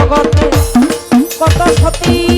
জগতে কত সতী